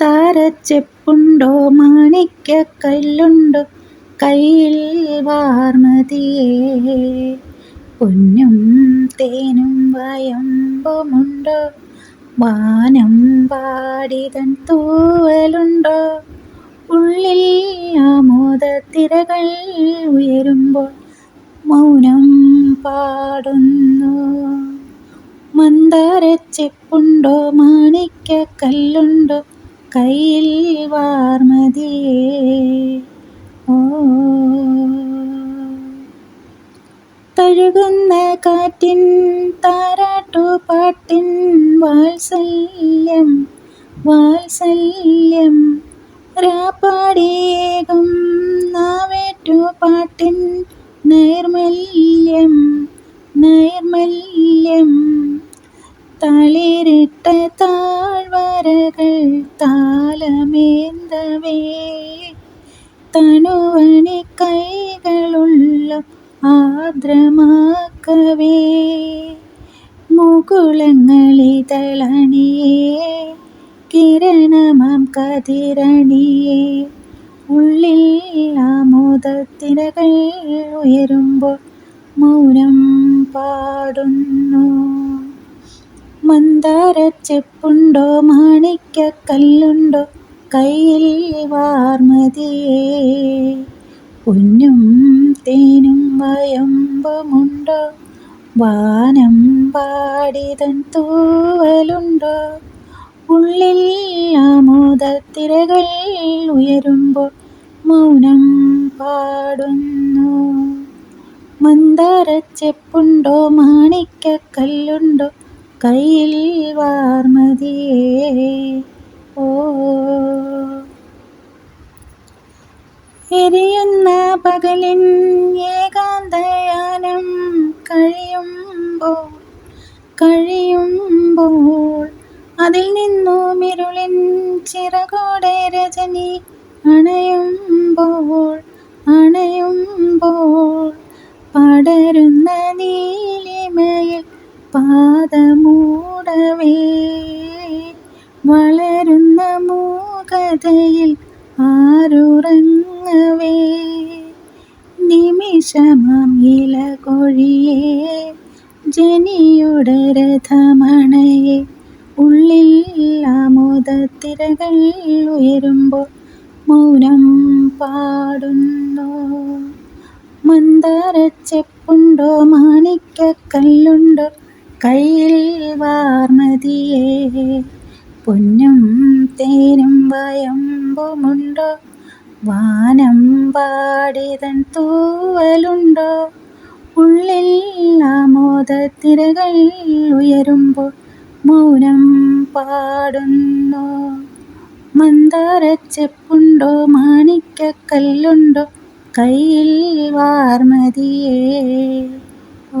മന്ദാരച്ചെപ്പുണ്ടോ മാണിക്യക്കല്ലുണ്ടോ കയ്യിൽ വാർമതിയേ. പൊന്നും തേനും വയമ്പുമുണ്ടോ? വാനം പാടിതൻ തൂവലുണ്ടോ? ഉള്ളിൽ ആമോദത്തിരകൾ ഉയരുമ്പോൾ മൗനം പാടുന്നു. മന്ദാരച്ചെപ്പുണ്ടോ? മാണിക്യക്കല്ലുണ്ടോ കയ്യിൽ വാർമതിയേ. ഓ. തഴുകുന്ന കാറ്റിൻ താരാട്ടുപാട്ടിൻ വാത്സല്യം വാത്സല്യം. രാപ്പാടിയേകും നാവേറ്റുപാട്ടിൻ നൈർമല്യം നൈർമല്യം. തളിരിട്ട താഴ്വരകൾ താലമേന്തവേ തണുവണി കൈകളുള്ള ആർദ്രമാക്കവേ. മുകുളങ്ങളിതളണിയേ കിരണമാം കതിരണിയേ. ഉള്ളിൽ ആമോദത്തിനകൾ ഉയരുമ്പോൾ മൗനം പാടുന്നു. മന്ദാരച്ചെപ്പുണ്ടോ? മാണിക്യക്കല്ലുണ്ടോ കയ്യിൽ വാർമതിയേ. പൊന്നും തേനും വയമ്പമുണ്ടോ? വാനം പാടിതൻ തൂവലുണ്ടോ? ഉള്ളിൽ ആമോദത്തിരകൾ ഉയരുമ്പോൾ മൗനം പാടുന്നു. മന്ദാരച്ചെപ്പുണ്ടോ? മാണിക്യക്കല്ലുണ്ടോ കയ്യിൽ വാർമതിയേ. ഓ. എരിയുന്ന പകലിൻ ഏകാന്തയാനം കഴിയുമ്പോൾ കഴിയുമ്പോൾ അതിൽ നിന്നും ഇരുളിൻ ചിറകോടെ രജനി അണയുമ്പോൾ അണയുമ്പോൾ പാദമൂടവേ. വളരുന്ന മൂകതയിൽ ആരുറങ്ങവേ. നിമിഷമാം ഇല കൊഴിയേ ജനിയുടെ രഥമണയെ. ഉള്ളിൽ ആമോദത്തിരകൾ ഉയരുമ്പോൾ മൗനം പാടുന്നു. മന്ദാരച്ചെപ്പുണ്ടോ? മാണിക്യക്കല്ലുണ്ടോ? കയ്യിൽ വാർമതിയേ പൊന്നും തേനും വയമ്പുമുണ്ടോ? വാനം പാടിതൻ തൂവലുണ്ടോ? ഉള്ളിൽ ആമോദത്തിരകൾ ഉയരുമ്പോൾ മൗനം പാടുന്നു. മന്ദാരച്ചെപ്പുണ്ടോ? മാണിക്കക്കല്ലുണ്ടോ? കയ്യിൽ വാർമതിയേ ഓ.